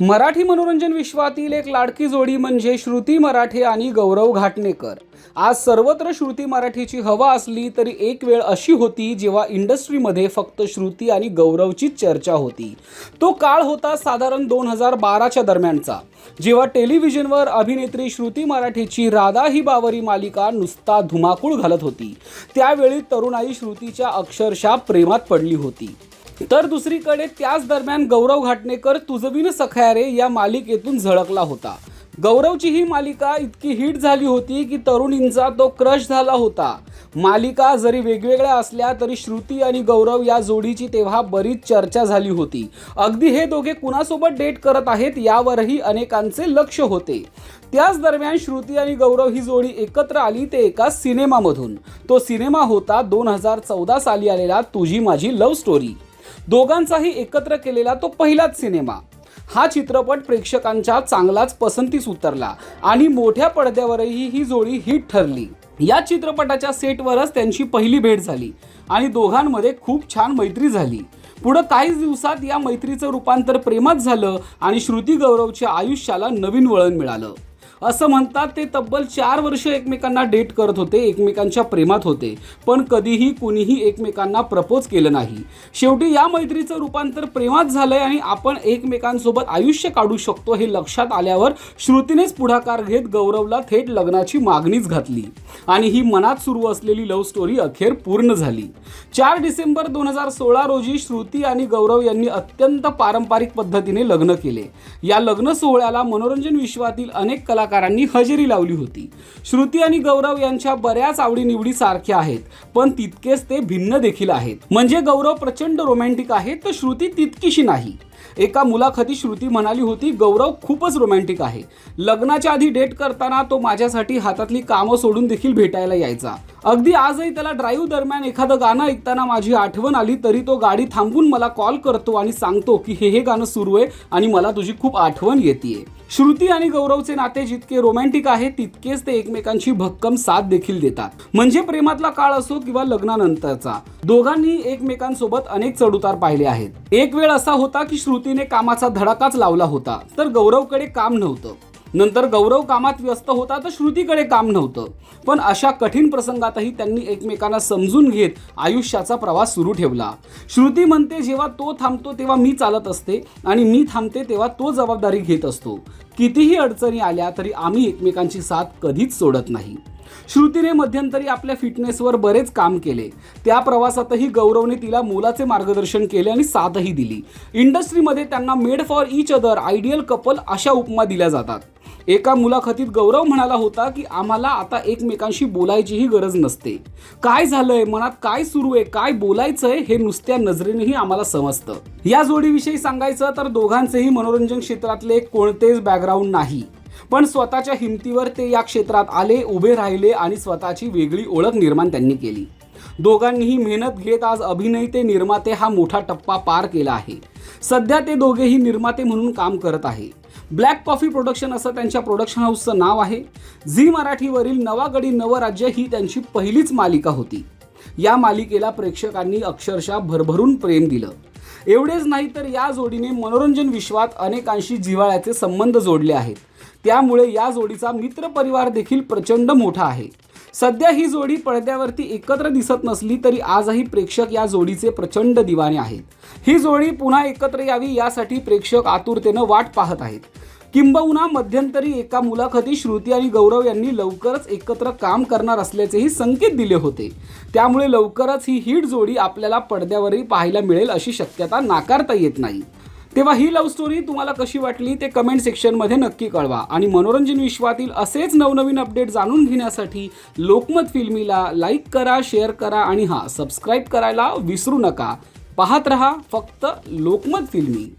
मराठी मनोरंजन विश्वातील एक लाडकी जोडी म्हणजे श्रुती मराठे आणि गौरव घाटणेकर. आज सर्वत्र श्रुती मराठीची हवा असली तरी एक वेळ अशी होती जेव्हा इंडस्ट्रीमध्ये फक्त श्रुती आणि गौरवचीच चर्चा होती. तो काळ होता साधारण दोन हजार बाराच्या दरम्यानचा. जेव्हा टेलिव्हिजनवर अभिनेत्री श्रुती मराठीची राधा ही बावरी मालिका नुसता धुमाकूळ घालत होती त्यावेळी तरुणाई श्रुतीच्या अक्षरशः प्रेमात पडली होती. तर दुसरीकडे त्याच दरम्यान गौरव घाटणेकर तुझविन सख्यारे या मालिकेतून झळकला होता. गौरवची ही मालिका इतकी हिट झाली होती की तरुणींचा तो क्रश झाला होता. मालिका जरी वेगवेगळ्या असल्या तरी श्रुती आणि गौरव या जोडीची तेव्हा बरीच चर्चा झाली होती. अगदी हे दोघे कुणासोबत डेट करत आहेत यावरही अनेकांचे लक्ष होते. त्याच दरम्यान श्रुती आणि गौरव ही जोडी एकत्र आली ते एका सिनेमामधून. तो सिनेमा होता दोन हजार चौदा साली आलेला तुझी माझी लव्ह स्टोरी. दोघांचाही एकत्र केलेला तो पहिलाच सिनेमा. हा चित्रपट प्रेक्षकांच्या चांगलाच पसंतीस उतरला आणि मोठ्या पडद्यावरही ही जोडी हिट ठरली. या चित्रपटाच्या सेटवरच त्यांची पहिली भेट झाली आणि दोघांमध्ये खूप छान मैत्री झाली. पुढं काहीच दिवसात या मैत्रीचं रूपांतर प्रेमात झालं आणि श्रुती गौरवच्या आयुष्याला नवीन वळण मिळालं. असं म्हणतात ते तब्बल चार वर्ष एकमेकांना डेट करत होते एकमेकांच्या प्रेमात होते. पण कधीही कुणीही एकमेकांना प्रपोज केलं नाही. शेवटी या मैत्रीचं रूपांतर प्रेमात झालंय आणि आपण एकमेकांसोबत आयुष्य काढू शकतो हे लक्षात आल्यावर श्रुतीनेच पुढाकार घेत गौरवला थेट लग्नाची मागणीच घातली. आणि ही मनात सुरू असलेली लव्ह स्टोरी अखेर पूर्ण झाली. चार डिसेंबर दोन हजार सोळा रोजी श्रुती आणि गौरव यांनी अत्यंत पारंपरिक पद्धतीने लग्न केले. या लग्न सोहळ्याला मनोरंजन विश्वातील अनेक कलाकारांनी हजेरी लावली होती. श्रुती आणि गौरव यांच्या बऱ्याच आवडीनिवडी सारख्या आहेत पण तितकेच ते भिन्न देखील आहेत. म्हणजे गौरव प्रचंड रोमॅन्टिक आहे तर श्रुती तितकीशी नाही. एका मुलाखती श्रुती म्हणाली होती गौरव खूपच रोमॅन्टिक आहे. लग्नाच्या आधी डेट करताना तो माझ्यासाठी हातातली कामं सोडून देखील भेटायला यायचा. अगदी आजही त्याला ड्राईव्ह दरम्यान एखादं गाणं ऐकताना माझी आठवण आली तरी तो गाडी थांबून मला कॉल करतो आणि सांगतो की हे हे गाणं सुरू आहे आणि मला तुझी खूप आठवण येते श्रुती आणि गौरवचे नाते जितके रोमॅन्टिक आहे तितकेच ते एकमेकांची भक्कम साथ देखील देतात. म्हणजे प्रेमातला काळ असो किंवा लग्नानंतरचा. दोघांनी एकमेकांसोबत अनेक चढउतार पाहिले आहेत. एक वेळ असा होता की श्रुतीने कामाचा धडाकाच लावला होता तर गौरवकडे काम नव्हतं. नंतर गौरव कामात व्यस्त होता तर श्रुतीकडे काम नव्हतं. पण अशा कठीण प्रसंगातही त्यांनी एकमेकांना समजून घेत आयुष्याचा प्रवास सुरू ठेवला. श्रुती म्हणते जेव्हा तो थांबतो तेव्हा मी चालत असते आणि मी थांबते तेव्हा तो जबाबदारी घेत असतो. कितीही अडचणी आल्या तरी आम्ही एकमेकांची साथ कधीच सोडत नाही. श्रुतीने मध्यंतरी आपल्या फिटनेसवर बरेच काम केले. त्या प्रवासातही गौरवने तिला मोलाचे मार्गदर्शन केले आणि साथही दिली. इंडस्ट्रीमध्ये त्यांना made for each other ideal couple अशा उपमा दिल्या जातात. एका मुलाखतीत गौरव म्हणाला होता की आम्हाला आता एकमेकांशी बोलायचीही गरज नसते. काय झालंय? मनात काय सुरू आहे? काय बोलायचंय? हे नुसत्या नजरेनेही आम्हाला समजतं. या जोडीविषयी सांगायचं तर दोघांचेही मनोरंजन क्षेत्रातले कोणतेच बॅकग्राऊंड नाही. पण स्वतःच्या हिमतीवर ते या क्षेत्रात आले उभे राहिले आणि स्वतःची वेगळी ओळख निर्माण त्यांनी केली. दोघांनीही मेहनत घेत आज अभिनय ते निर्माते हा मोठा टप्पा पार केला आहे. सध्या ते दोघेही निर्माते म्हणून काम करत आहे. ब्लॅक कॉफी प्रोडक्शन असं त्यांच्या प्रोडक्शन हाऊसचं नाव आहे. झी मराठीवरील नवागडी नवराज्य ही त्यांची पहिलीच मालिका होती. या मालिकेला प्रेक्षकांनी अक्षरशः भरभरून प्रेम दिलं. एवढेच नाही तर या जोडीने मनोरंजन विश्वात अनेकांशी जिव्हाळ्याचे संबंध जोडले आहेत. त्यामुळे या जोडीचा मित्रपरिवार देखील प्रचंड मोठा आहे. सध्या ही जोडी पडद्यावरती एकत्र दिसत नसली तरी आजही प्रेक्षक या जोडीचे प्रचंड दिवाने आहेत. ही जोडी पुन्हा एकत्र यावी यासाठी प्रेक्षक आतुरतेनं वाट पाहत आहेत. किंबहुना मध्यंतरी एका मुलाखती श्रुती आणि गौरव यांनी लवकरच एकत्र काम करणार असल्याचेही संकेत दिले होते. त्यामुळे लवकरच ही हिट जोडी आपल्याला पडद्यावरही पाहायला मिळेल अशी शक्यता नाकारता येत नाही. तेव्हा ही लव्ह स्टोरी तुम्हाला कशी वाटली ते कमेंट सेक्शनमध्ये नक्की कळवा. आणि मनोरंजन विश्वातील असेच नवनवीन अपडेट जाणून घेण्यासाठी लोकमत फिल्मीला लाईक करा शेअर करा आणि हां सबस्क्राईब करायला विसरू नका. पाहत रहा फक्त लोकमत फिल्मी.